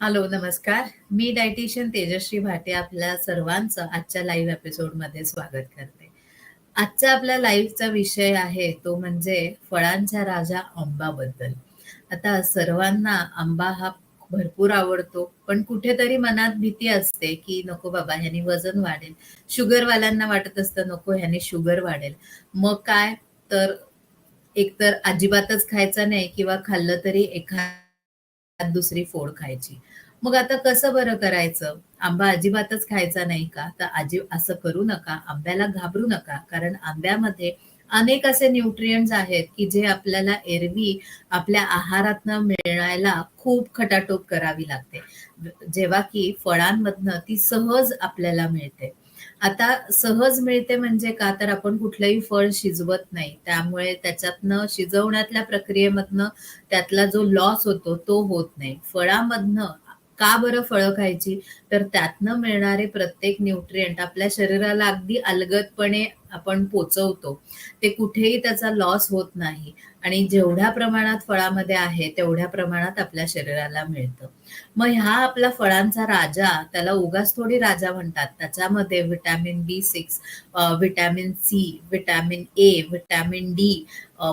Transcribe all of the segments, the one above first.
Hello, नमस्कार. मी dietitian Tejashri Bhate आपल्या सर्वांचं आजच्या लाईव्ह एपिसोडमध्ये स्वागत करते. आजचा आपल्या लाईव्हचा विषय आहे तो म्हणजे फळांच्या राजा आंबाबद्दल आता सर्वांना आंबा हा भरपूर आवडतो, पण कुठेतरी मनात भीती असते, की नको बाबा ह्यानी वजन वाढेल. शुगरवाल्यांना वाटत असतं नको ह्याने शुगर वाढेल. मग काय तर एकतर अजिबातच खायचा नाही किंवा खाल्लं तरी एखाद दुसरी फोड खायची. मग आता कसं बरं करायचं? आंबा अजिबातच खायचा नाही का? तर अजि असं करू नका. आंब्याला घाबरू नका. कारण आंब्यामध्ये अनेक असे न्यूट्रियंट्स आहेत, की जे आपल्याला एरवी आपल्या आहारातनं मिळायला खूप खटाटोप करावी लागते. जेव्हा की फळांमधनं ती सहज आपल्याला मिळते. आता सहज मिळते म्हणजे का? तर आपण कुठलंही फळ शिजवत नाही. त्यामुळे त्याच्यातनं शिजवण्यातल्या प्रक्रियेमधनं त्यातला जो लॉस होतो तो होत नाही. फळामधनं का बरं फळं खायची? तर त्यातनं मिळणारे प्रत्येक न्यूट्रिएंट आपल्या शरीराला अगदी अलगदपणे आपण पोचवतो ते कुठेही त्याचा लॉस होत नाही आणि जेवढ्या प्रमाणात फळामध्ये आहे, तेवढ्या प्रमाणात आपल्या शरीराला मिळतं. मग ह्या आपला फळांचा राजा, त्याला उगाच थोडी राजा म्हणतात. त्याच्यामध्ये vitamin B six vitamin C, vitamin A, vitamin D,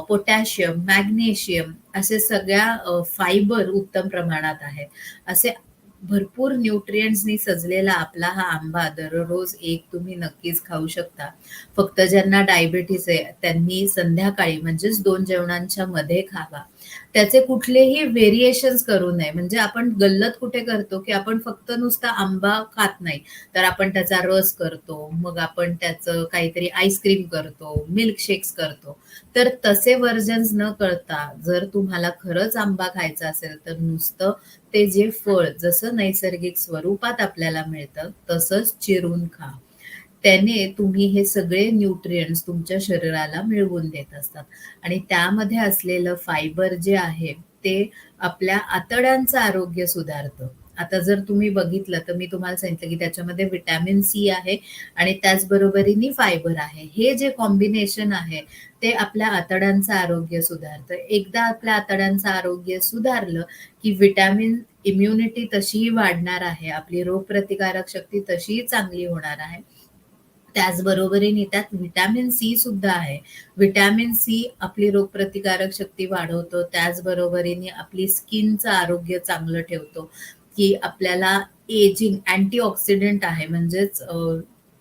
potassium, magnesium असे सगळ्या फायबर उत्तम प्रमाणात आहेत. असे भरपूर न्यूट्रियंट्सनी सजलेला आपला हा आंबा दररोज एक तुम्ही नक्कीच खाऊ शकता. फक्त ज्यांना डायबिटीज आहे त्यांनी संध्याकाळी म्हणजेच दोन जेवणांच्या मध्ये खावा. त्याचे कुठलेही व्हेरिएशन्स करू नये. म्हणजे आपण गल्लत कुठे करतो, की आपण फक्त नुसता आंबा खात नाही. तर आपण त्याचा रस करतो, मग आपण त्याचं काहीतरी आईस्क्रीम करतो, मिल्कशेक्स करतो. तर तसे व्हर्जन्स न करता जर तुम्हाला खरंच आंबा खायचा असेल, तर नुसतं ते जे फळ जसं नैसर्गिक स्वरूपात आपल्याला मिळतं, तसंच चिरून खा. त्याने तुम्ही हे सगळे न्यूट्रियंट्स तुमच्या शरीराला मिळवून देत असतात आणि त्यामध्ये असलेलं फायबर जे आहे, ते आपल्या आतड्यांचं आरोग्य सुधारतं. आता जर तुम्ही बघितलं, तर मी तुम्हाला सांगितलं, की त्याच्यामध्ये व्हिटॅमिन सी आहे आणि त्याचबरोबरीने फायबर आहे. हे जे कॉम्बिनेशन आहे, ते आपल्या आतड्यांचं आरोग्य सुधारतं. एकदा आपल्या आतड्यांचं आरोग्य सुधारलं, की व्हिटॅमिन इम्युनिटी तशीही वाढणार आहे. आपली रोगप्रतिकारक शक्ती तशीही चांगली होणार आहे. त्याचबरोबरीने त्यात व्हिटॅमिन सी सुद्धा आहे. व्हिटॅमिन सी आपली रोगप्रतिकारक शक्ती वाढवतो. त्याच बरोबरीने आपली स्किनचं आरोग्य चांगलं ठेवतो, की आपल्याला एजिंग अँटीऑक्सिडंट आहे म्हणजेच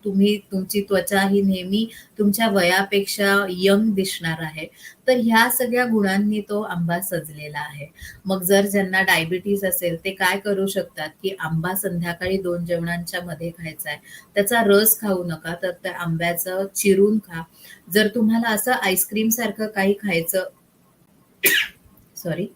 तुम्ही तुमची त्वचा ही नेहमी तुमच्या वयापेक्षा यंग दिसणार आहे. तर ह्या सगळ्या गुणांनी तो आंबा सजलेला आहे. मग जर ज्यांना डायबिटीज असेल, ते काय करू शकतात, की आंबा संध्याकाळी दोन जेवणांच्या मध्ये खायचा आहे. त्याचा रस खाऊ नका, तर त्या आंब्याचं चिरून खा. जर तुम्हाला असं आईस्क्रीम सारखं काही खायचं सॉरी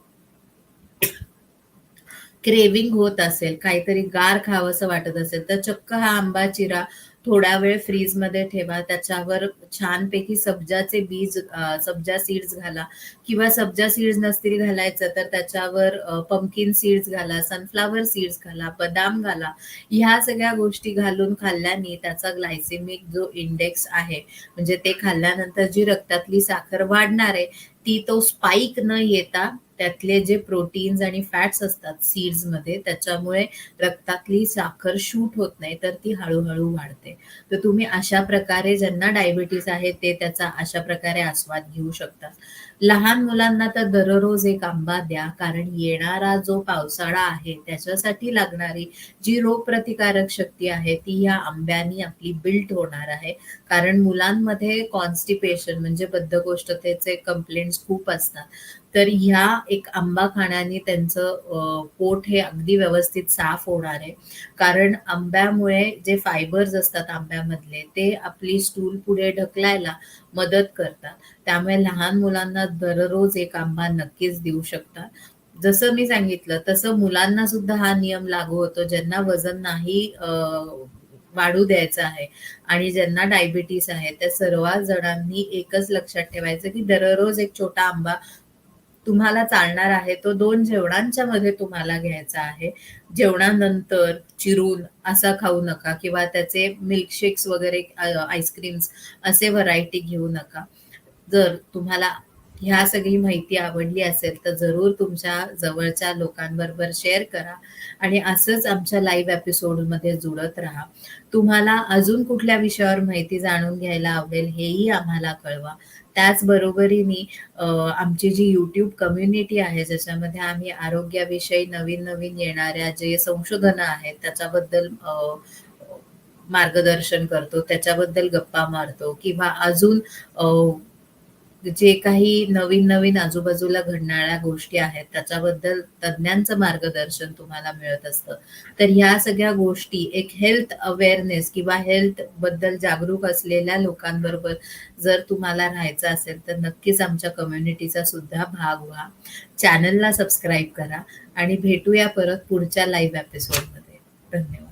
क्रेविंग होत असेल, काहीतरी गार खावंसं वाटत असेल, तर चक्क हा आंबा चिरा, थोडा वेळ फ्रीजमध्ये ठेवा. त्याच्यावर छानपैकी सब्जाचे बीज सब्जा सीड्स घाला किंवा सब्जा सीड्स नसतील घालायचं, तर त्याच्यावर पंपकिन सीड्स घाला, सनफ्लॉवर सीड्स घाला, बदाम घाला. ह्या सगळ्या गोष्टी घालून खाल्ल्याने त्याचा ग्लायसेमिक जो इंडेक्स आहे, म्हणजे ते खाल्ल्यानंतर जी रक्तातली साखर वाढणार आहे, ती तो स्पाइक न येता त्यातले जे प्रोटीन्स आणि फॅट्स असतात सीड्समध्ये, त्याच्यामुळे रक्तातली साखर शूट होत नाही, तर ती हळूहळू वाढते. तर तुम्ही अशा प्रकारे ज्यांना डायबिटीज आहे, ते त्याचा अशा प्रकारे आस्वाद घेऊ शकतात. लहान मुलांना तर दररोज एक आंबा द्या, कारण येणारा जो पावसाळा आहे, त्याच्यासाठी लागणारी जी रोगप्रतिकारक शक्ती आहे, ती या आंब्यानी आपली बिल्ड होणार आहे. कारण मुलांमध्ये कॉन्स्टिपेशन म्हणजे बद्धकोष्ठतेचे कंप्लेंट्स खूप असतात. तर ह्या एक आंबा खाण्याने त्यांचं पोट हे अगदी व्यवस्थित साफ होणार आहे. कारण आंब्यामुळे जे फायबर्स असतात आंब्यामधले, ते आपली स्टूल पुढे ढकलायला मदत करतात. त्यामुळे लहान मुलांना दररोज एक आंबा नक्कीच देऊ शकता. जसं मी सांगितलं, तसं मुलांना सुद्धा हा नियम लागू होतो, ज्यांना वजन नाही वाढू द्यायचं आहे आणि ज्यांना डायबिटीस आहे, त्या सर्व जणांनी एकच लक्षात ठेवायचं, की दररोज एक छोटा आंबा तुम्हाला चालणार आहे. तो दोन जेवणांच्या मध्ये तुम्हाला घ्यायचा आहे. जेवणानंतर चिरून असा खाऊ नका किंवा त्याचे मिल्कशेक्स वगैरे आईस्क्रीम्स असे व्हरायटी घेऊ नका. जर तुम्हाला ह्या सगळी माहिती आवडली असेल तर जरूर तुमच्या जवळच्या लोकांबरोबर शेअर करा आणि असंच आमच्या लाईव्ह एपिसोडमध्ये जुळत राहा. तुम्हाला अजून कुठल्या विषयावर माहिती जाणून घ्यायला आवडेल हेही आम्हाला कळवा. त्याचबरोबरीने आमची जी यूट्यूब कम्युनिटी आहे ज्याच्यामध्ये आम्ही आरोग्याविषयी नवीन नवीन येणाऱ्या जे संशोधनं आहेत त्याच्याबद्दल अ, मार्गदर्शन करतो त्याच्याबद्दल गप्पा मारतो किंवा अजून जे काही नवीन नवीन आजूबाजूला घडणाऱ्या गोष्टी आहेत त्याच्याबद्दल तज्ज्ञांचं मार्गदर्शन तुम्हाला मिळत असतं. तर ह्या सगळ्या गोष्टी एक हेल्थ अवेअरनेस किंवा हेल्थबद्दल जागरूक असलेल्या लोकांबरोबर जर तुम्हाला राहायचं असेल तर नक्कीच आमच्या कम्युनिटीचा सुद्धा भाग व्हा. चॅनलला सबस्क्राईब करा आणि भेटूया परत पुढच्या लाईव्ह एपिसोडमध्ये धन्यवाद.